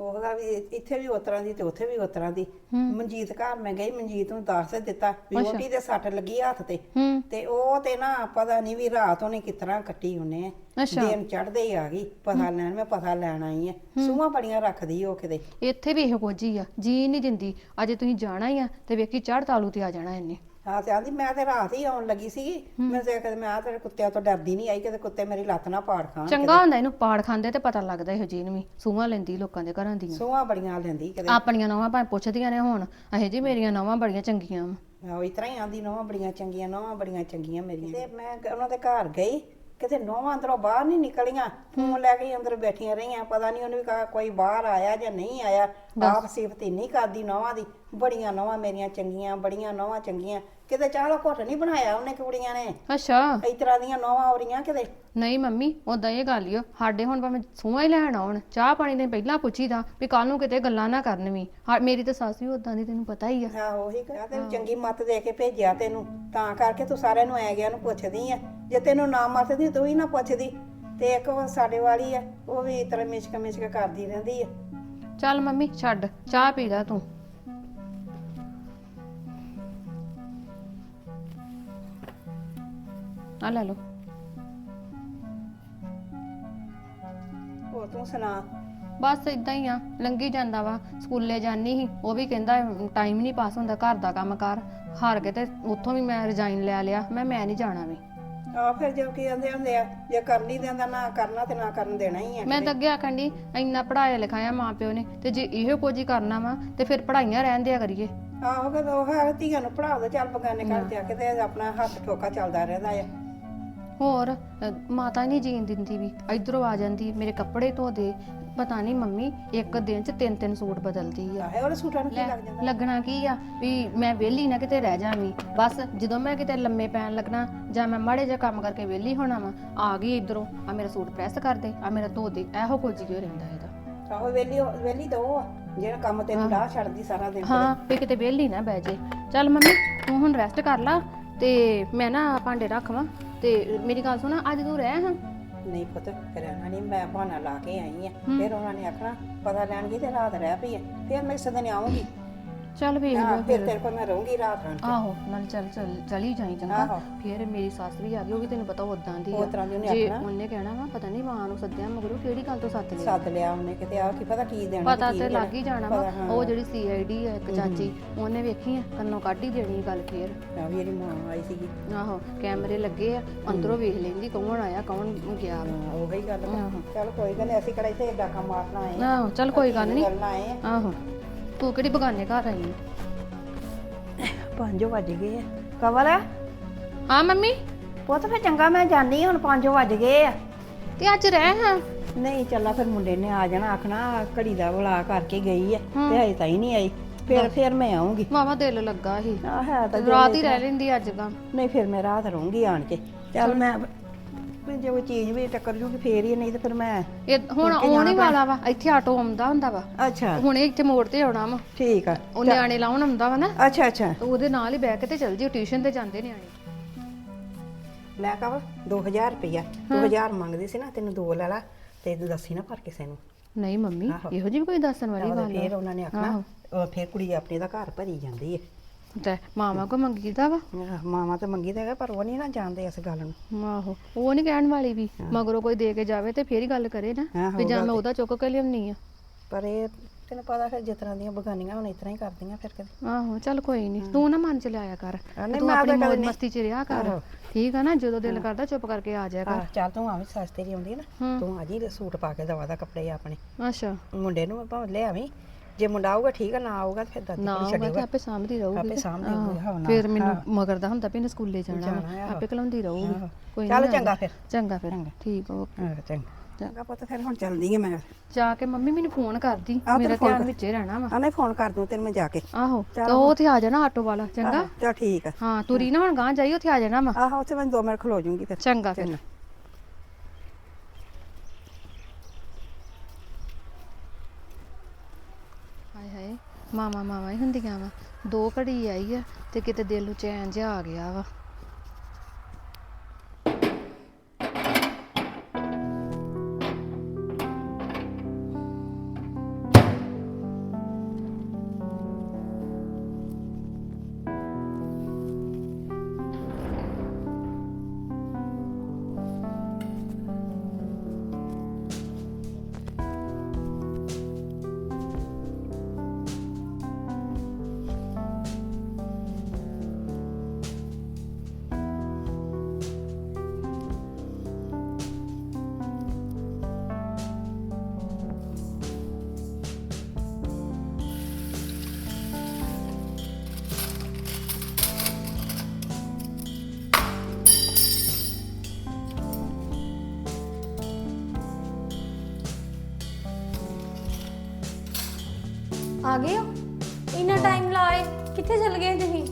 ਉਹਦਾ ਵੀ ਇੱਥੇ ਵੀ ਉਤਰਾਂ ਦੀ ਤੇ ਉੱਥੇ ਵੀ ਉਤਰਾਂ ਦੀ। ਮਨਜੀਤ ਘਰ ਮੈਂ ਗਈ ਮਨਜੀਤ ਨੂੰ ਦੱਸ ਦਿੱਤਾ ਵੀ ਵੋਟੀ ਦੇ ਸੱਟ ਲੱਗੀ ਹੱਥ ਤੇ। ਹੂੰ। ਤੇ ਉਹ ਤੇ ਨਾ ਪਤਾ ਨਹੀਂ ਵੀ ਰਾਤ ਉਹਨੇ ਕਿਤਨਾ ਕੱਟੀ ਉਹਨੇ। ਅੱਛਾ। ਦਿਨ ਚੜਦੇ ਹੀ ਆ ਗਈ। ਪਤਾ ਲੈਣ ਮੈਂ ਪਤਾ ਲੈਣ ਆਈ ਆ। ਸੂਹਾਂ ਬੜੀਆਂ ਰੱਖਦੀ ਉਹ ਕਿਤੇ। ਇੱਥੇ ਵੀ ਇਹੋ ਕੁਝ ਹੀ ਆ। ਜੀ ਨਹੀਂ ਦਿੰਦੀ। ਅਜੇ ਤੁਸੀਂ ਜਾਣਾ ਹੀ ਆ ਤੇ ਵੇਖੀ ਚੜ ਤਾਲੂ ਤੇ ਆ ਜਾਣਾ ਇਹਨੇ। ਹਾਂ ਤੇ ਆਂਦੀ ਮੈਂ ਤੇ ਰਾਤ ਹੀ ਆਉਣ ਲੱਗੀ ਸੀਗੀ। ਮੈਂ ਤੇ ਕਦੇ ਮੈਂ ਆ ਤੇਰੇ ਕੁੱਤਿਆਂ ਤੋਂ ਡਰਦੀ ਨਹੀਂ ਆਈ ਕਿਤੇ ਕੁੱਤੇ ਮੇਰੀ ਲੱਤ ਨਾ ਪਾੜ ਖਾਣ ਚੰਗਾ ਹੁੰਦਾ ਇਹਨੂੰ ਪਾੜ ਖਾਂਦੇ ਤੇ ਪਤਾ ਲੱਗਦਾ ਇਹੋ ਜੀ ਨੂੰ ਵੀ ਸੂਹਾਂ ਲੈਂਦੀ ਲੋਕਾਂ ਦੇ ਘਰਾਂ ਦੀਆਂ। ਸੂਹਾਂ ਬੜੀਆਂ ਲੈਂਦੀ ਕਿਤੇ। ਆਪਣੀਆਂ ਨੌਵਾਂ ਭਾਵੇਂ ਪੁੱਛਦੀਆਂ ਨੇ ਹੁਣ ਅਹੇ ਜੀ ਮੇਰੀਆਂ ਨੌਵਾਂ ਬੜੀਆਂ ਚੰਗੀਆਂ ਵਾ। ਉਹ ਇਤਰਾ ਹੀ ਆਂਦੀ ਨੋਹਾਂ ਬੜੀਆਂ ਚੰਗੀਆਂ ਨੋਹਾਂ ਬੜੀਆਂ ਚੰਗੀਆਂ ਮੇਰੀਆਂ। ਤੇ ਮੈਂ ਉਹਨਾਂ ਦੇ ਘਰ ਗਈ ਕਿਤੇ ਨੋਹਾਂ ਅੰਦਰੋਂ ਬਾਹਰ ਨਹੀਂ ਨਿਕਲੀਆਂ। ਫੋਨ ਲੈ ਕੇ ਹੀ ਅੰਦਰ ਬੈਠੀਆਂ ਰਹੀਆਂ ਪਤਾ ਨਹੀਂ ਉਹਨੇ ਵੀ ਕਹਾ ਕੋਈ ਬਾਹਰ ਆਇਆ ਜਾਂ ਨਹੀਂ ਆਇਆ। ਆਪ ਸਿਫਤ ਹੀ ਨਹੀਂ ਕਰਦੀ ਨੋਹਾਂ ਦੀ। ਬੜੀਆਂ ਨੋਹਾਂ ਮੇਰੀਆਂ ਚੰਗੀਆਂ ਬੜੀਆਂ ਨੋਹਾਂ ਚੰਗੀਆਂ। ਕਿਤੇ ਚਾਹ ਦਾ ਘੁੱਟ ਨਹੀਂ ਬਣਾਇਆ ਉਹਨੇ ਕੁੜੀਆਂ ਨੇ? ਅੱਛਾ। ਇਸ ਤਰ੍ਹਾਂ ਦੀਆਂ ਨੋਹਾਂ ਔਰੀਆਂ ਕਿਤੇ? ਨਹੀਂ ਮੰਮੀ ਉਦਾਂ ਇਹ ਗੱਲ ਓ ਸਾਡੇ ਹੁਣ ਭਾਵੇਂ ਸੂਹਾਂ ਹੀ ਲੈਣ ਆਉਣ ਚਾਹ ਪਾਣੀ ਦੇ ਪਹਿਲਾਂ ਪੁੱਛੀਦਾ ਵੀ ਕੱਲ ਨੂੰ ਕਿਤੇ ਗੱਲਾਂ ਨਾ ਕਰਨ ਵੀ। ਹਾਂ, ਮੇਰੀ ਤਾਂ ਸੱਸ ਵੀ ਉਦਾਂ ਦੀ ਤੈਨੂੰ ਪਤਾ ਹੀ ਆ। ਹਾਂ ਉਹੀ ਕਿਹਾ ਤੈਨੂੰ ਚੰਗੀ ਮੱਤ ਦੇ ਕੇ ਭੇਜਿਆ ਤੈਨੂੰ। ਤਾਂ ਕਰਕੇ ਤੂੰ ਸਾਰਿਆਂ ਨੂੰ ਐ ਗਿਆ ਨੂੰ ਪੁੱਛਦੀ ਆ। ਜੇ ਤੈਨੂੰ ਨਾ ਮੱਤਦੀ ਤੂੰ ਹੀ ਨਾ ਪੁੱਛਦੀ। ਤੇ ਇੱਕ ਉਹ ਸਾਡੇ ਵਾਲੀ ਆ ਉਹ ਵੀ ਇਸ ਤਰ੍ਹਾਂ ਮਿਚਕ ਮਿਚਕ ਕਰਦੀ ਰਹਿੰਦੀ ਆ। ਚੱਲ ਮੰਮੀ ਛੱਡ ਚਾਹ ਪੀ ਲੈ ਤੂੰ। ਆ ਲੈ ਲਓ। ਹੋਰ ਤੂੰ ਸੁਣਾ। ਬਸ ਇਦਾਂ ਹੀ ਆ ਲੰਗੀ ਜਾਂਦਾ ਵਾ ਸਕੂਲੇ ਜਾਨੀ ਸੀ ਉਹ ਵੀ ਕਹਿੰਦਾ ਟਾਈਮ ਨਹੀਂ ਪਾਸ ਹੁੰਦਾ ਘਰ ਦਾ ਕੰਮ ਕਰ ਹਾਰ ਕੇ ਤੇ ਉੱਥੋਂ ਵੀ ਮੈਂ ਰਿਜ਼ਾਈਨ ਲੈ ਲਿਆ ਮੈਂ ਮੈਂ ਨਹੀਂ ਜਾਣਾ ਵੀ। ਆ ਫਿਰ ਜੋ ਕੀ ਕਹਿੰਦੇ ਹੁੰਦੇ ਆ ਜੇ ਕਰ ਨਹੀਂ ਦਿੰਦਾ ਨਾ ਕਰਨਾ ਤੇ ਨਾ ਕਰਨ ਦੇਣਾ ਹੀ ਆ। ਮੈਂ ਤਾਂ ਅੱਗੇ ਆਖਣ ਦੀ ਇੰਨਾ ਪੜਾਇਆ ਲਿਖਾਇਆ ਮਾਂ ਪਿਓ ਨੇ ਤੇ ਜੇ ਇਹੋ ਕੁਝ ਹੀ ਕਰਨਾ ਵਾ ਤੇ ਫਿਰ ਪੜਾਈਆਂ ਰਹਿਣ ਦਿਆ ਕਰੀਏ। ਆਹੋ ਕਿ ਉਹ ਹੈ ਧੀਆਂ ਨੂੰ ਪੜਾਓ ਤੇ ਚੱਲ ਬਗਾਨੇ ਤੇ ਆ ਕੇ ਤੇ ਆਪਣਾ ਹੱਥ ਠੋਕਾ ਚੱਲਦਾ ਰਹਿੰਦਾ ਆ। ਹੋਰ ਮਾਤਾ ਹੀ ਨਹੀਂ ਜੀਣ ਦਿੰਦੀ ਵੀ। ਇਧਰੋਂ ਆ ਜਾਂਦੀ ਮੇਰੇ ਕੱਪੜੇ ਧੋ ਦੇ। ਪਤਾ ਨਹੀਂ ਮੰਮੀ ਇੱਕ ਦਿਨ ਚ ਤਿੰਨ ਤਿੰਨ ਸੂਟ ਬਦਲਦੀ ਆ। ਆਹੇ ਉਹਦੇ ਸੂਟਾਂ ਨੂੰ ਕੀ ਲੱਗ ਜਾਂਦਾ? ਲੱਗਣਾ ਕੀ ਆ? ਵੀ ਮੈਂ ਵਿਹਲੀ ਨਾ ਕਿਤੇ ਰਹਿ ਜਾਵੀਂ। ਬਸ ਜਦੋਂ ਮੈਂ ਕਿਤੇ ਲੰਮੇ ਪੈਣ ਲੱਗਣਾ ਜਾਂ ਮੈਂ ਮਾੜੇ ਜਿਹਾ ਕੰਮ ਕਰਕੇ ਵਿਹਲੀ ਹੋਣਾ ਵਾ ਆ ਗਈ ਇਧਰੋਂ। ਆ ਮੇਰਾ ਸੂਟ ਪ੍ਰੈਸ ਕਰ ਦੇ ਆ ਮੇਰਾ ਧੋ ਦੇ ਇਹੋ ਕੁਝ ਹੀ ਰਹਿੰਦਾ ਇਹਦਾ। ਆਹੋ ਵੇਲੀ ਵੇਲੀ ਤਾਂ ਉਹ ਆ ਜਿਹੜਾ ਕੰਮ ਤੈਨੂੰ ਲਾਹ ਛੱਡਦੀ ਸਾਰਾ ਦਿਨ ਹਾਂ ਵੀ ਕਿਤੇ ਵਿਹਲੀ ਨਾ ਬਹਿ ਜੇ। ਚੱਲ ਮੰਮੀ ਤੂੰ ਹੁਣ ਰੈਸਟ ਕਰ ਲਾ ਤੇ ਮੈਂ ਨਾ ਭਾਂਡੇ ਰੱਖਵਾਂ ਤੇ ਮੇਰੀ ਗੱਲ ਸੁਣ ਅੱਜ ਤੂੰ ਰਹਿ ਹਾਂ? ਨਹੀਂ ਪੁੱਤ ਰਹਿਣਾ ਨਹੀਂ ਮੈਂ ਬਹਾਨਾ ਲਾ ਕੇ ਆਈ ਆ। ਫਿਰ ਉਹਨਾਂ ਨੇ ਆਖਣਾ ਪਤਾ ਲੈਣ ਗਈ ਤੇ ਰਾਤ ਰਹਿ ਪਈ ਆ। ਫਿਰ ਮੈਂ ਸਦਨ ਆਉਂਗੀ ਚੱਲ ਵੇਖ ਹਾਂ ਲਿਓ ਫਿਰ ਤੇਰੇ ਕੋਲ ਮੈਂ ਰਹੂੰਗੀ ਰਾਤ ਨੂੰ। ਆਹੋ ਨਾਲ ਚੱਲ ਚੱਲ ਚਲੀ ਜਾਈ ਚੰਗਾ। ਆਹੋ। ਫਿਰ ਮੇਰੀ ਸੱਸ ਵੀ ਆ ਗਈ ਉਹ ਵੀ ਤੈਨੂੰ ਪਤਾ ਉਦਾਂ ਦੀ ਉਹ ਆ ਤਰ੍ਹਾਂ ਦੀ ਉਹਨੇ ਜੇ ਆਖਣਾ। ਉਹਨੇ ਕਹਿਣਾ ਵਾ ਪਤਾ ਨਹੀਂ ਮਾਂ ਨੂੰ ਸੱਦਿਆ ਮਗਰੋਂ ਕਿਹੜੀ ਗੱਲ ਤੋਂ ਸੱਦ ਲਿਆ। ਸੱਦ ਲਿਆ ਉਹਨੇ ਕਿਤੇ ਆ ਕੀ ਪਤਾ ਕੀ ਦੇਣਾ ਪਤਾ ਕੀ ਤੇ। ਲੱਗ ਹੀ ਜਾਣਾ ਵਾ। ਪਤਾ, ਹਾਂ। ਉਹ ਜਿਹੜੀ ਸੀਆਈਡੀ ਹੈ ਇੱਕ ਚਾਚੀ ਉਹਨੇ ਵੇਖੀ ਆ ਕੰਨੋਂ ਕੱਢ ਹੀ ਦੇਣੀ ਗੱਲ ਫੇਰ। ਆ ਵੀ ਇਹਦੀ ਮਾਂ ਆਈ ਸੀਗੀ। ਆਹੋ ਕੈਮਰੇ ਲੱਗੇ ਆ ਅੰਦਰੋਂ ਵੇਖ ਲੈਂਦੀ ਕੌਣ ਆਇਆ ਕੌਣ ਗਿਆ ਵਾ। ਹਾਂ, ਉਹੀ ਗੱਲ ਵਾ। ਚੱਲ ਕੋਈ ਗੱਲ ਨੀ ਅਸੀਂ ਕਿਹੜਾ ਇੱਥੇ ਡਾਕਾ ਮਾਰਨਾ ਆਏ ਆ। ਆਹੋ ਚੱਲ ਕੋਈ ਗੱਲ ਨਹੀਂ ਕਰਨ ਆਏ ਆ। ਆਹੋ। ਤੂੰ ਕਿਹੜੀ ਬਗਾਨੇ ਘਰ ਆਈ ਆਂ? 5 ਵੱਜ ਗਏ ਆ। ਕਵਲ? ਹਾਂ ਮੰਮੀ? ਪੁੱਤ ਫਿਰ ਚੰਗਾ ਮੈਂ ਜਾਣੀ ਹੁਣ 5 ਵੱਜ ਗਏ ਆ। ਤੇ ਅੱਜ ਰਹਿ ਹਾਂ। ਨਹੀਂ ਚੱਲਾ ਫਿਰ ਮੁੰਡੇ ਨੇ ਆ ਜਾਣਾ ਆਖਣਾ ਘੜੀ ਦਾ ਬੁਲਾ ਕਰਕੇ ਗਈ ਆ ਤੇ ਹਜੇ ਤਾਂ ਹੀ ਨਹੀਂ ਆਈ। ਫਿਰ ਫਿਰ ਮੈਂ ਆਉਂਗੀ ਮਾਵਾ ਦਿਲ ਲੱਗਾ ਸੀ। ਆ ਹੈ ਤਾਂ ਰਾਤ ਹੀ ਰਹਿ ਲੈਂਦੀ ਅੱਜ ਤਾਂ। ਨਹੀਂ ਫਿਰ ਮੈਂ ਰਾਤ ਰਹੂੰਗੀ ਆਣ ਕੇ। ਚੱਲ। ਮੈਂ ਮੈਂ ਜੇ ਕੋਈ ਚੀਜ਼ ਵੀ ਟੱਕਰ ਜੂਗੀ ਫੇਰ ਹੀ ਨਹੀਂ ਤੇ ਫਿਰ ਮੈਂ ਇਹ ਹੁਣ ਆਉਣ ਹੀ ਵਾਲਾ ਵਾ ਇੱਥੇ ਆਟੋ ਆਉਂਦਾ ਹੁੰਦਾ ਵਾ। ਅੱਛਾ। ਹੁਣੇ ਇੱਥੇ ਮੋੜ ਤੇ ਆਉਣਾ ਵਾ। ਠੀਕ ਆ। ਉਹ ਨਿਆਣੇ ਲਾਉਣ ਆਉਂਦਾ ਵਾ ਨਾ। ਅੱਛਾ ਅੱਛਾ। ਤੇ ਉਹਦੇ ਨਾਲ ਹੀ ਬਹਿ ਕੇ ਤੇ ਚੱਲ ਜੀ ਟਿਊਸ਼ਨ ਤੇ ਜਾਂਦੇ ਨਿਆਣੇ। ਲੈ ਕਵਲ 2000 ਰੁਪਇਆ 2000 ਮੰਗਦੀ ਸੀ ਨਾ ਤੈਨੂੰ ਦੋ ਲੈ ਲਾ ਤੇ ਤੂੰ ਦੱਸੀ ਨਾ ਪਰ ਕਿਸੇ ਨੂੰ। ਨਹੀਂ ਮੰਮੀ ਇਹੋ ਜਿਹੀ ਵੀ ਕੋਈ ਦੱਸਣ ਵਾਲੀ ਗੱਲ ਫੇਰ ਉਹਨਾਂ ਨੇ ਆਖਣਾ ਉਹ ਫੇਰ ਕੁੜੀ ਆਪਣੀ ਦਾ ਘਰ ਭਰੀ ਜਾਂਦੀ ਹੈ ਤੇ ਮਾਵਾ ਕੋ ਮੰਗੀਦਾ ਵਾ? ਮਾਵਾਂ ਤੇ ਮੰਗੀ ਹੈਗਾ ਪਰ ਉਹ ਨਹੀਂ ਨਾ ਜਾਣਦੇ ਇਸ ਗੱਲ ਨੂੰ। ਆਹੋ ਉਹ ਨਹੀਂ ਕਹਿਣ ਵਾਲੀ ਵੀ ਮਗਰੋਂ ਕੋਈ ਦੇ ਕੇ ਜਾਵੇ ਤੇ ਫੇਰ ਹੀ ਗੱਲ ਕਰੇ ਨਾ ਵੀ ਜਾਂ ਮੈਂ ਉਹਦਾ ਚੁੱਕ ਕੇ ਲਿਆਉਣੀ ਆ। ਪਰ ਇਹ ਤੈਨੂੰ ਪਤਾ ਫਿਰ ਜਿਸ ਤਰ੍ਹਾਂ ਦੀਆਂ ਬਗਾਨੀਆਂ ਹੁਣ ਇਸ ਤਰ੍ਹਾਂ ਹੀ ਕਰਦੀਆਂ ਫਿਰ ਕਦੇ ਆਹੋ ਚੱਲ ਕੋਈ ਨਹੀਂ ਤੂੰ ਨਾ ਮਨ ਚ ਲਿਆਇਆ ਕਰ ਤੂੰ ਆਪਣੀ ਮੌਜ ਮਸਤੀ ਚ ਰਿਹਾ ਕਰ। ਠੀਕ ਆ ਨਾ ਜਦੋਂ ਦਿਲ ਕਰਦਾ ਚੁੱਪ ਕਰਕੇ ਆ ਜਾਇਆ ਕਰ। ਚੱਲ ਤੂੰ ਆਵੀਂ ਸੱਸ ਤੇਰੀ ਆਉਂਦੀ ਨਾ। ਤੂੰ ਆ ਜੀ ਸੂਟ ਪਾ ਕੇ ਦਵਾ ਦਾ ਕੱਪੜੇ ਆਪਣੇ। ਅੱਛਾ। ਮੁੰਡੇ ਨੂੰ ਭਾਵੇਂ ਲੈ ਆਵੀਂ ਜੇ ਮੁੰਡਾ ਆਊਗਾ ਠੀਕ ਆ ਨਾ ਆਊਗਾ ਤਾਂ ਫਿਰ ਦਾਦੀ ਨਾ ਕੋਲ ਤੇ ਛੱਡੇਗਾ ਆਪੇ ਸਾਂਭਦੀ ਰਹੂਗੀ। ਆਪੇ। ਸਾਂਭਦੀ। ਰਹੂਗੀ, ਹਾਂ, ਨਾ, ਫਿਰ ਮੈਨੂੰ ਮਗਰ ਦਾ ਹੁੰਦਾ ਵੀ ਇਹਨੇ ਸਕੂਲੇ ਜਾਣਾ ਜਾਣਾ, ਵਾ। ਆਹੋ। ਆਪੇ ਕਲਾਉਂਦੀ ਰਹੂਗੀ। ਆਹੋ। ਕੋਈ ਚੱਲ ਨੀ ਚੰਗਾ ਫਿਰ। ਚੰਗਾ ਫਿਰ। ਠੀਕ ਓ ਹਾਂ ਚੰਗਾ। ਚੰਗਾ। ਪੁੱਤ ਫਿਰ ਹੁਣ ਚੱਲਦੀ ਹਾਂ ਮੈਂ। ਜਾ ਕੇ ਮੰਮੀ ਮੈਨੂੰ ਫੋਨ ਕਰਦੀ ਆਹ ਮੇਰਾ ਤੈਨੂੰ phone ਧਿਆਨ ਕਰ- ਵਿੱਚ ਹੀ ਰਹਿਣਾ ਵਾ। ਆ ਨਹੀਂ ਫੋਨ ਕਰ ਦੂੰ ਤੈਨੂੰ ਮੈਂ ਜਾ ਕੇ। ਆਹੋ ਚੱਲ। ਤੇ ਉਹ ਉੱਥੇ ਆ ਜਾਣਾ ਆਟੋ ਵਾਲਾ ਚੰਗਾ? ਚੱਲ ਠੀਕ ਆ। ਹਾਂ ਤੁਰੀ ਨਾ ਹੁਣ ਗਾਂ ਜਾਈ ਉੱਥੇ ਆ ਜਾਣਾ ਵਾ। ਆਹੋ ਉੱਥੇ ਮੈਂ 2 ਮਿੰਟ ਖਲੋ ਜੂੰਗੀ ਫਿਰ। ਚੰਗਾ ਫਿਰ। ਚੰਗਾ। ਮਾਵਾਂ ਮਾਵਾਂ ਹੀ ਹੁੰਦੀਆਂ ਵਾ। ਦੋ ਘੜੀ ਆਈ ਆ ਤੇ ਕਿਤੇ ਦਿਲ ਨੂੰ ਚੈਨ ਜਿਹਾ ਆ ਗਿਆ ਵਾ। ਆ ਗਏ ਹੋ? ਇੰਨਾ ਟਾਈਮ ਲਾਏ ਕਿੱਥੇ ਚਲ ਗਏ ਤੁਸੀਂ?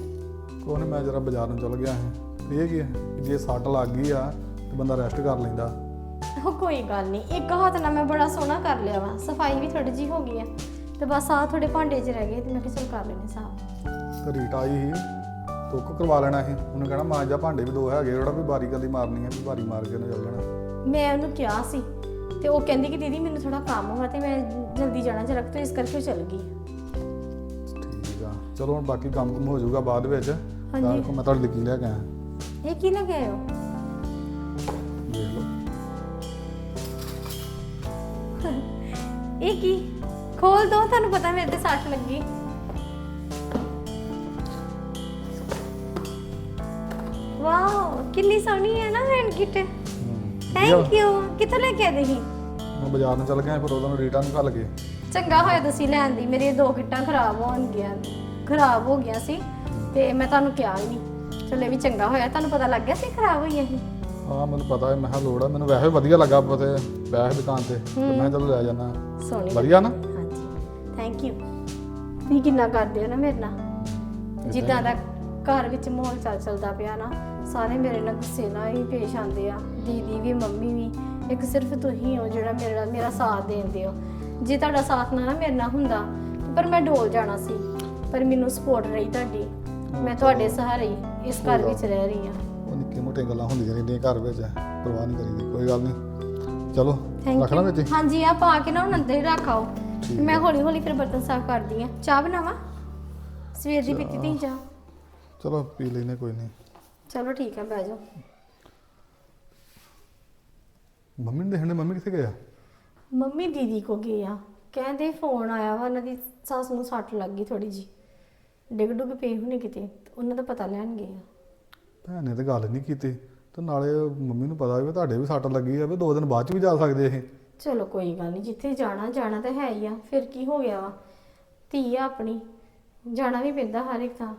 ਕੋਈ ਨੀ ਮੈਂ ਜਰਾ ਬਾਜ਼ਾਰ ਨੂੰ ਚਲ ਗਿਆ ਹਾਂ। ਇਹ ਕੀ ਹੈ? ਜੇ ਸੱਟ ਲੱਗ ਗਈ ਆ ਤੇ ਬੰਦਾ ਰੈਸਟ ਕਰ ਲੈਂਦਾ। ਉਹ ਕੋਈ ਗੱਲ ਨਹੀਂ ਇੱਕ ਹੱਥ ਨਾਲ ਮੈਂ ਬੜਾ ਸੋਹਣਾ ਕਰ ਲਿਆ ਵਾ। ਸਫ਼ਾਈ ਵੀ ਥੋੜੀ ਜੀ ਹੋ ਗਈ ਆ। ਤੇ ਬਸ ਆ ਥੋੜੇ ਭਾਂਡੇ 'ਚ ਰਹਿ ਗਏ ਤੇ ਮੈਂ ਕਿਹਾ ਚਲ ਕਰ ਲੈਣੇ ਸਾਫ਼। ਤੇ ਰੀਟ ਆਈ ਸੀ ਤੁੱਕ ਕਰਵਾ ਲੈਣਾ ਸੀ। ਉਹਨੇ ਕਹਿਣਾ ਮਾਂ ਜਾ ਭਾਂਡੇ ਵੀ ਦੋ ਹੈਗੇ ਜਿਹੜਾ ਵੀ ਬਾਰੀ ਕੱਲੀ ਮਾਰਨੀ ਹੈ ਵੀ ਬਾਰੀ ਮਾਰ ਕੇ ਉਹਨੇ ਚੱਲ ਜਾਣਾ। ਮੈਂ ਉਹਨੂੰ ਕਿਹਾ ਸੀ ਤੇ ਉਹ ਕਹਿੰਦੀ ਕਿ ਦੀਦੀ ਮੈਨੂੰ ਥੋੜਾ ਕੰਮ ਵਾ ਤੇ ਮੈਂ ਜਲਦੀ ਜਾਣਾ ਜਰਕ ਤੇ ਇਸ ਕਰਕੇ ਉਹ ਚਲ ਗਈ ਠੀਕ ਆ। ਚਲੋ ਹੁਣ ਬਾਕੀ ਕੰਮ ਕੁਮ ਹੋ ਜਾਊਗਾ ਬਾਅਦ ਵਿੱਚ। ਹਾਂਜੀ। ਤਾਂ ਦੇਖੋ ਮੈਂ ਤੁਹਾਡੇ ਲਈ ਕੀ ਲੈ ਕੇ ਆਇਆ। ਇਹ ਕੀ ਲਗਾਏ ਹੋ? ਦੇਖ ਲਓ। ਇਹ ਕੀ? ਖੋਲ ਦੋ ਤੁਹਾਨੂੰ ਪਤਾ ਮੇਰੇ ਤੇ ਸੱਟ ਲੱਗੀ। ਵਾਓ ਕਿੰਨੀ ਸੋਹਣੀ ਹੈ ਨਾ ਹੈਂਡ ਕਿਟ ਥੈਂਕ ਯੂ ਕਿੱਥੋਂ ਲੈ ਕੇ ਆਏ ਸੀ ਮੈਂ ਬਾਜ਼ਾਰ ਨੂੰ ਚੱਲ ਗਿਆ ਫਿਰ ਉਹਦੋਂ ਰੀਟਾ ਨੂੰ ਘੱਲ ਕੇ ਚੰਗਾ ਹੋਇਆ ਤੁਸੀਂ ਲੈਣ ਦੀ। ਮੇਰੀਆਂ ਦੋ ਕਿੱਟਾਂ ਖਰਾਬ ਹੋਣ ਗਿਆ। ਖਰਾਬ ਹੋ ਗਿਆ ਸੀ ਤੇ ਮੈਂ ਤੁਹਾਨੂੰ ਕਿਹਾ ਹੀ ਨਹੀਂ। ਚਲੋ ਇਹ ਵੀ ਚੰਗਾ ਹੋਇਆ। ਤੁਹਾਨੂੰ ਪਤਾ ਲੱਗ ਗਿਆ ਸੀ ਖਰਾਬ ਹੋਈਆਂ ਸੀ? ਹਾਂ ਮੈਨੂੰ ਪਤਾ ਹੈ। ਮੈਂ ਕਿਹਾ ਲੋੜ ਆ। ਮੈਨੂੰ ਵੈਸੇ ਵਧੀਆ ਲੱਗਾ ਪਤੇ ਵੈਸੇ ਦੁਕਾਨ ਤੇ। ਤੇ ਮੈਂ ਚਲੋ ਲੈ ਜਾਣਾ ਸੋਹਣੀ ਵਧੀਆ ਨਾ? ਹਾਂਜੀ। ਥੈਂਕ ਯੂ ਤੁਸੀਂ ਕਿੰਨਾ ਕਰਦੇ ਹੋ ਨਾ ਮੇਰੇ ਨਾਲ? ਜਿੱਦਾਂ ਦਾ ਘਰ ਵਿੱਚ ਮਾਹੌਲ ਚੱਲ ਚੱਲਦਾ ਪਿਆ ਨਾ ਸਾਰੇ ਮੇਰੇ ਨਾਲ ਗੁੱਸੇ ਨਾਲ ਹੀ ਪੇਸ਼ ਆਉਂਦੇ ਆ। ਦੀਦੀ ਵੀ ਮੰਮੀ ਵੀ ਇੱਕ ਸਿਰਫ ਤੁਸੀਂ ਹੋ ਜਿਹੜਾ ਮੇਰਾ ਮੇਰਾ ਸਾਥ ਦੇਂਦੇ ਹੋ। ਜੇ ਤੁਹਾਡਾ ਸਾਥ ਨਾ ਨਾ ਮੇਰੇ ਨਾਲ ਹੁੰਦਾ ਪਰ ਮੈਂ ਡੋਲ ਜਾਣਾ ਸੀ ਪਰ ਮੈਨੂੰ ਸਪੋਰਟ ਰਹੀ ਤੁਹਾਡੀ। ਮੈਂ ਤੁਹਾਡੇ ਸਹਾਰੇ ਹੀ ਇਸ ਘਰ ਵਿੱਚ ਰਹਿ ਰਹੀ ਹਾਂ। ਉਹ ਨਿੱਕੇ ਮੋਟੇ ਗੱਲਾਂ ਹੁੰਦੀਆਂ ਰਹਿੰਦੀਆਂ ਘਰ ਵਿੱਚ ਪਰਵਾਹ ਨਹੀਂ ਕਰੀਦੀ ਕੋਈ ਗੱਲ ਨਹੀਂ। ਚਲੋ ਰੱਖਣਾ ਵਿੱਚ? ਹਾਂਜੀ ਆ ਪਾ ਕੇ ਨਾ ਹੁਣ ਅੰਦਰ ਹੀ ਰੱਖ ਆਓ। ਮੈਂ ਹੌਲੀ ਹੌਲੀ ਫਿਰ ਬਰਤਨ ਸਾਫ਼ ਕਰਦੀ ਆ ਚਾਹ ਬਣਾਵਾਂ? ਸਵੇਰ ਦੀ ਪੀਤੀ ਤੀ ਚਾਹ ਚਲੋ ਪੀ ਲੈਨੇ ਕੋਈ ਨਹੀਂ। ਚਲੋ ਠੀਕ ਹੈ ਬਹਿ ਜਾਓ। ਮੰਮੀ ਨੂੰ ਦੇਖਣੇ ਮੰਮੀ ਕਿੱਥੇ ਗਏ ਆ? ਮੰਮੀ ਦੀਦੀ ਕੋ ਗਏ ਆ। ਕਹਿੰਦੇ ਫੋਨ ਆਇਆ ਵਾ ਉਹਨਾਂ ਦੀ ਸੱਸ ਨੂੰ ਸੱਟ ਲੱਗ ਗਈ ਥੋੜੀ ਜੀ ਡਿੱਗ ਡੁੱਗ ਪਏ ਹੋਣੇ ਕਿਤੇ ਤੇ ਉਹਨਾਂ ਦਾ ਪਤਾ ਲੈਣ ਗਏ ਆ। ਭੈਣ ਨੇ ਤਾਂ ਗੱਲ ਨਹੀਂ ਕੀਤੀ। ਤੇ ਨਾਲੇ ਮੰਮੀ ਨੂੰ ਪਤਾ ਵੀ ਤੁਹਾਡੇ ਵੀ ਸੱਟ ਲੱਗੀ ਆ ਵੀ ਦੋ ਦਿਨ ਬਾਅਦ ਚ ਵੀ ਜਾ ਸਕਦੇ ਇਹ। ਚਲੋ ਕੋਈ ਗੱਲ ਨਹੀਂ ਜਿੱਥੇ ਜਾਣਾ ਜਾਣਾ ਤਾਂ ਹੈ ਹੀ ਆ। ਫਿਰ ਕੀ ਹੋ ਗਿਆ ਵਾ? ਧੀ ਆ ਆਪਣੀ ਜਾਣਾ ਵੀ ਪੈਂਦਾ ਹਰ ਇੱਕ ਥਾਂ।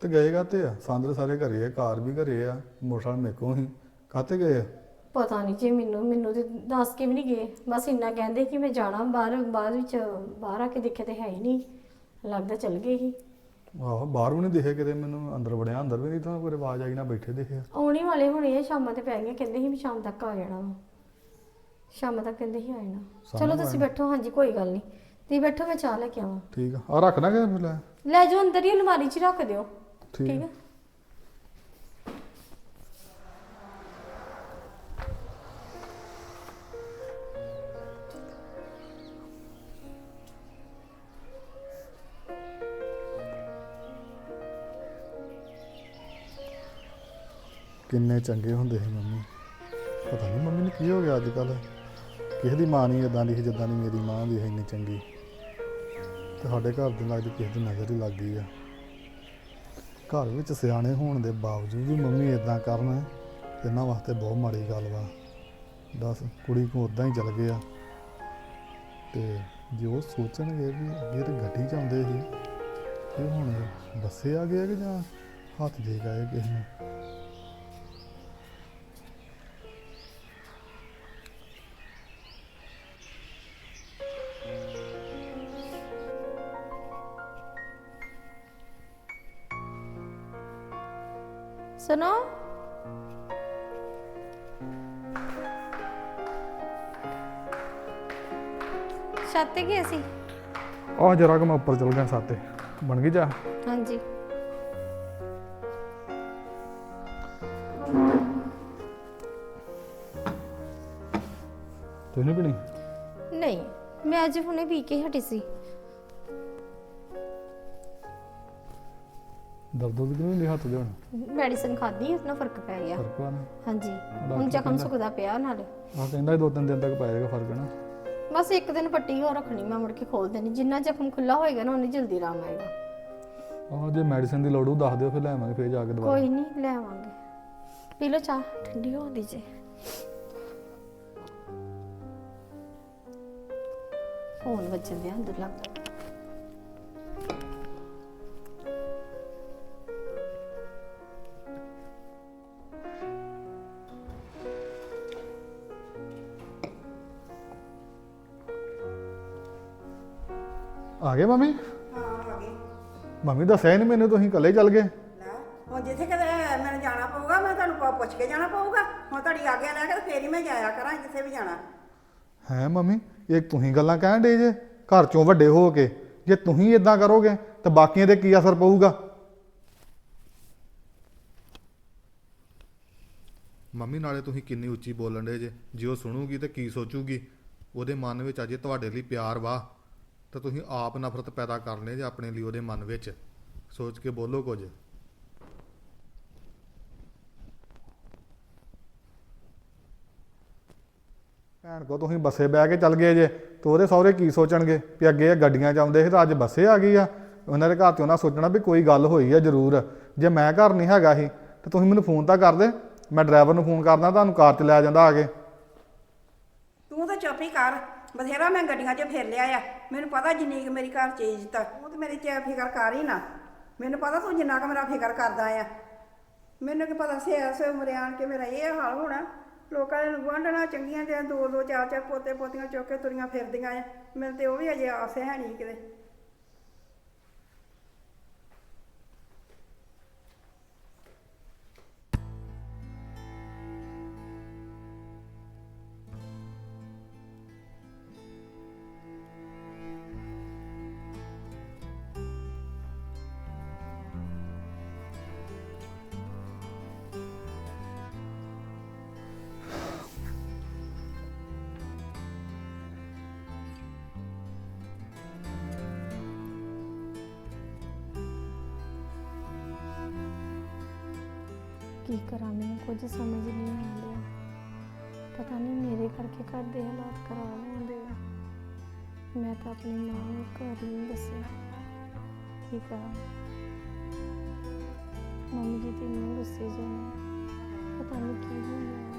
ਤੇ ਗਏ ਕਾਤੇ ਆ? ਸਾਂਦਰ ਸਾਰੇ ਘਰੇ ਆ ਕਾਰ ਵੀ ਘਰੇ ਆ ਮੋਟਰਸਾਈਕਲ ਮੇਰੇ ਕੋਲ ਹੀ ਕਾਤੇ ਗਏ ਆ? ਪਤਾ ਨਹੀਂ ਜੀ ਮੈਨੂੰ ਮੈਨੂੰ ਤੇ ਦੱਸ ਕੇ ਵੀ ਨਹੀਂ ਗਏ। ਬਸ ਇੰਨਾ ਕਹਿੰਦੇ ਕਿ ਮੈਂ ਜਾਣਾ ਬਾਹਰ ਬਾਅਦ ਵਿੱਚ ਬਾਹਰ ਆ ਕੇ ਦੇਖਿਆ ਤੇ ਹੈ ਹੀ ਨਹੀਂ ਲੱਗਦਾ ਚਲ ਗਏ ਹੀ ਆਹੋ ਬਾਹਰ ਵੀ ਨਹੀਂ ਦਿਖੇ ਕਿਤੇ ਮੈਨੂੰ ਅੰਦਰ ਵੜਿਆ ਅੰਦਰ ਵੀ ਨਹੀਂ ਤਾਂ ਕੋਈ ਆਵਾਜ਼ ਆਈ ਨਾ ਬੈਠੇ ਦਿਖੇ। ਆਉਣੇ ਵਾਲੇ ਹੋਣੇ ਆ ਸ਼ਾਮਾਂ ਤੇ ਪੈ ਗਏ ਕਹਿੰਦੇ ਸੀ ਵੀ ਸ਼ਾਮ ਤੱਕ ਆ ਜਾਣਾ ਵਾ। ਸ਼ਾਮ ਤੱਕ ਕਹਿੰਦੇ ਸੀ ਆ ਜਾਣਾ। ਚਲੋ ਤੁਸੀਂ। ਬੈਠੋ ਹਾਂਜੀ ਕੋਈ ਗੱਲ ਨਹੀਂ ਤੁਸੀਂ ਬੈਠੋ ਮੈਂ ਚਾਹ ਲੈ ਕੇ ਆਵਾਂ। ਠੀਕ ਆ। ਆ ਰੱਖਣਾ ਕਿ ਫਿਰ ਲੈ। ਲੈ ਜਾਓ ਅੰਦਰ ਹੀ ਅਲਮਾਰੀ 'ਚ ਹੀ ਰੱਖ ਦਿਓ। ਠੀਕ ਆ। ਕਿੰਨੇ ਚੰਗੇ ਹੁੰਦੇ ਸੀ ਮੰਮੀ। ਪਤਾ ਨਹੀਂ ਮੰਮੀ ਨੂੰ ਕੀ ਹੋ ਗਿਆ ਅੱਜ ਕੱਲ ਕਿਸੇ ਦੀ ਮਾਂ ਨਹੀਂ ਇਦਾਂ ਦੀ ਸੀ ਜਿੱਦਾਂ ਦੀ ਮੇਰੀ ਮਾਂ ਦੀ ਹੈ ਇੰਨੀ ਚੰਗੀ। ਤੇ ਸਾਡੇ ਘਰ ਦੇ ਲੱਗਦੀ ਕਿਸੇ ਦੀ ਨਜ਼ਰ ਹੀ ਲੱਗ ਗਈ ਆ। ਘਰ ਵਿੱਚ ਸਿਆਣੇ ਹੋਣ ਦੇ ਬਾਵਜੂਦ ਵੀ ਮੰਮੀ ਇਦਾਂ ਕਰਨ, ਇਹਨਾਂ ਵਾਸਤੇ ਬਹੁਤ ਮਾੜੀ ਗੱਲ ਵਾ। ਦੱਸ, ਕੁੜੀ ਨੂੰ ਉਦਾਂ ਹੀ ਚਲ ਗਏ ਆ। ਤੇ ਜੇ ਉਹ ਸੋਚਣਗੇ ਵੀ ਅੱਗੇ ਤੇ ਗੱਡੀ ਚ ਆਉਂਦੇ ਸੀ, ਤੇ ਹੁਣ ਬੱਸੇ ਆ ਗਏ ਕਿ ਜਾਂ ਹੱਥ ਦੇ ਗਏ ਕਿਸੇ ਨੂੰ? ਸੁਣੋ। ਛੱਤ ਤੇ ਗਏ ਸੀ? ਆਹ ਜਰਾ ਕਿ ਮੈਂ ਉੱਪਰ ਚਲ ਗਿਆ ਸਾਤੇ ਬਣ ਗਈ ਜਾ ਹਾਂਜੀ। ਤੂੰ ਨਹੀਂ ਪੀਣੀ? ਨਹੀਂ ਮੈਂ ਅੱਜ ਹੁਣੇ ਪੀ ਕੇ ਹਟੀ ਸੀ। ਦਰਦ ਦੁਰਦ ਨਹੀਂ ਹੁੰਦੀ ਹੱਥ ਦੇ ਹੁਣ? ਮੈਡੀਸਨ ਖਾਧੀ ਉਸ ਨਾਲ ਫ਼ਰਕ ਪੈ ਗਿਆ। ਫ਼ਰਕ ਆ ਨਾ। ਹਾਂਜੀ ਹੁਣ ਜ਼ਖਮ ਸੁੱਕਦਾ ਪਿਆ ਨਾਲੇ। ਆਹ ਕਹਿੰਦਾ ਦੋ ਤਿੰਨ ਦਿਨ ਤੱਕ ਪਾਏਗਾ ਫ਼ਰਕ ਨਾ। ਬਸ ਇੱਕ ਦਿਨ ਪੱਟੀ ਹੋਰ ਰੱਖਣੀ ਮੈਂ ਮੁੜ ਕੇ ਖੋਲ ਦੇਣੀ। ਜਿੰਨਾ ਜ਼ਖਮ ਖੁੱਲਾ ਹੋਏਗਾ ਨਾ ਉਹਨੇ ਜਲਦੀ ਆਰਾਮ ਆਏਗਾ। ਆਹ ਜੇ ਮੈਡੀਸਿਨ ਦੀ ਲੋੜ ਉਹ ਦੱਸ ਦਿਓ ਫਿਰ ਲੈ ਆਵਾਂਗੇ ਫਿਰ ਜਾ ਕੇ ਦੁਬਾਰਾ ਕੋਈ ਨਹੀਂ ਲੈ ਆਵਾਂਗੇ। ਪੀ ਲਓ ਚਾਹ ਠੰਡੀ ਹੁੰਦੀ ਜੇ। ਫੋਨ ਵੱਜਣ ਦਿਆ ਅੰਦਰ ਲੱਗਦਾ ਆ ਗਏ ਮੰਮੀ? ਹਾਂ ਆ ਗਏ। ਮੰਮੀ ਦੱਸਿਆ ਨਹੀਂ ਮੈਨੂੰ ਤੁਸੀਂ ਇਕੱਲੇ ਚੱਲ ਗਏ। ਲੈ ਹੁਣ ਜਿੱਥੇ ਕਿਤੇ ਮੈਨੂੰ ਜਾਣਾ ਪਊਗਾ ਮੈਂ ਤੁਹਾਨੂੰ ਪ- ਪੁੱਛ ਕੇ ਜਾਣਾ ਪਊਗਾ। ਹੁਣ ਤੁਹਾਡੀ ਆਗਿਆ ਲੈ ਕੇ ਤੇ ਫੇਰ ਹੀ ਮੈਂ ਜਾਇਆ ਕਰਾਂ ਜਿੱਥੇ ਵੀ ਜਾਣਾ। ਹੈ ਮੰਮੀ ਇਹ ਤੁਸੀਂ ਗੱਲਾਂ ਕਹਿਣ ਡੇ ਜੇ ਘਰ ਚੋਂ ਵੱਡੇ ਹੋ ਕੇ। ਜੇ ਤੁਸੀਂ ਇਦਾਂ ਕਰੋਗੇ ਤਾਂ ਬਾਕੀਆਂ ਤੇ ਕੀ ਅਸਰ ਪਊਗਾ? ਮੰਮੀ ਨਾਲੇ ਤੁਸੀਂ ਕਿੰਨੀ ਉੱਚੀ ਬੋਲਣ ਡੇ ਜੇ। ਜੇ ਉਹ ਸੁਣੂਗੀ ਤੇ ਕੀ ਸੋਚੂਗੀ? ਉਹਦੇ ਮਨ ਵਿੱਚ ਅਜੇ ਤੁਹਾਡੇ ਲਈ ਪਿਆਰ ਵਾ। ਤਾਂ ਤੁਸੀਂ ਆਪ ਨਫ਼ਰਤ ਪੈਦਾ ਕਰਨੇ ਜੇ ਆਪਣੇ ਲਈ ਉਹਦੇ ਮਨ ਵਿੱਚ। ਸੋਚ ਕੇ ਬੋਲੋ ਕੁਝ। ਭੈਣ ਕੋ ਤੁਸੀਂ ਬੱਸੇ ਬਹਿ ਕੇ ਚੱਲ ਗਏ ਜੇ ਤੇ ਉਹਦੇ ਸਹੁਰੇ ਕੀ ਸੋਚਣਗੇ? ਵੀ ਅੱਗੇ ਇਹ ਗੱਡੀਆਂ 'ਚ ਆਉਂਦੇ ਸੀ ਤਾਂ ਅੱਜ ਬੱਸੇ ਆ ਗਈ ਆ। ਉਹਨਾਂ ਦੇ ਘਰ ਤੇ ਉਹਨਾਂ ਸੋਚਣਾ ਵੀ ਕੋਈ ਗੱਲ ਹੋਈ ਆ ਜ਼ਰੂਰ। ਜੇ ਮੈਂ ਘਰ ਨਹੀਂ ਹੈਗਾ ਸੀ ਤੇ ਤੁਸੀਂ ਮੈਨੂੰ ਫੋਨ ਤਾਂ ਕਰ ਦੇ। ਮੈਂ ਡਰਾਈਵਰ ਨੂੰ ਫੋਨ ਕਰਦਾ ਤੁਹਾਨੂੰ ਕਾਰ 'ਚ ਲੈ ਜਾਂਦਾ ਆ ਕੇ। ਤੂੰ ਤਾਂ ਚੁੱਪ ਹੀ ਕਰ। ਬਥੇਰਾ ਮੈਂ ਗੱਡੀਆਂ 'ਚ ਫਿਰ ਲਿਆ ਆ ਮੈਨੂੰ ਪਤਾ ਜਿੰਨੀ ਕੁ ਮੇਰੀ ਘਰ 'ਚ ਇੱਜ਼ਤ ਆ ਉਹ ਤੇ ਮੇਰੀ ਚ ਫਿਕਰ ਕਰ ਹੀ ਨਾ। ਮੈਨੂੰ ਪਤਾ ਤੂੰ ਜਿੰਨਾ ਕੁ ਮੇਰਾ ਫਿਕਰ ਕਰਦਾ ਆ। ਮੈਨੂੰ ਕੀ ਪਤਾ ਸੀ ਐਸੇ ਉਮਰੇ ਆਣ ਕੇ ਮੇਰਾ ਇਹ ਹਾਲ ਹੋਣਾ। ਲੋਕਾਂ ਦੇ ਗੁਆਂਢਣਾ ਚੰਗੀਆਂ ਤੇ ਦੋ ਦੋ ਚਾਰ ਚਾਰ ਪੋਤੇ ਪੋਤੀਆਂ ਚੁੱਕ ਕੇ ਤੁਰੀਆਂ ਫਿਰਦੀਆਂ ਆ। ਮੈਨੂੰ ਤੇ ਉਹ ਵੀ ਅਜੇ ਆਸ ਹੈ ਨਹੀਂ ਕਿਤੇ। ਕੀ ਕਰਾਂ? ਮੈਨੂੰ ਕੁਝ ਸਮਝ ਨਹੀਂ ਆਉਂਦਾ ਪਤਾ ਨਹੀਂ ਮੇਰੇ ਕਰਕੇ ਘਰ ਦੇ ਹਾਲਾਤ ਖਰਾਬ ਹੁੰਦੇ ਆ। ਮੈਂ ਤਾਂ ਆਪਣੀ ਮਾਂ ਨੂੰ ਘਰ ਨਹੀਂ ਦੱਸਿਆ। ਕੀ ਕਰਾਂ? ਮੰਮੀ ਜੀ ਤੇ ਨਹੀਂ ਗੁੱਸੇ ਜਾਣਾ ਪਤਾ ਨਹੀਂ ਕੀ ਹੋ ਗਿਆ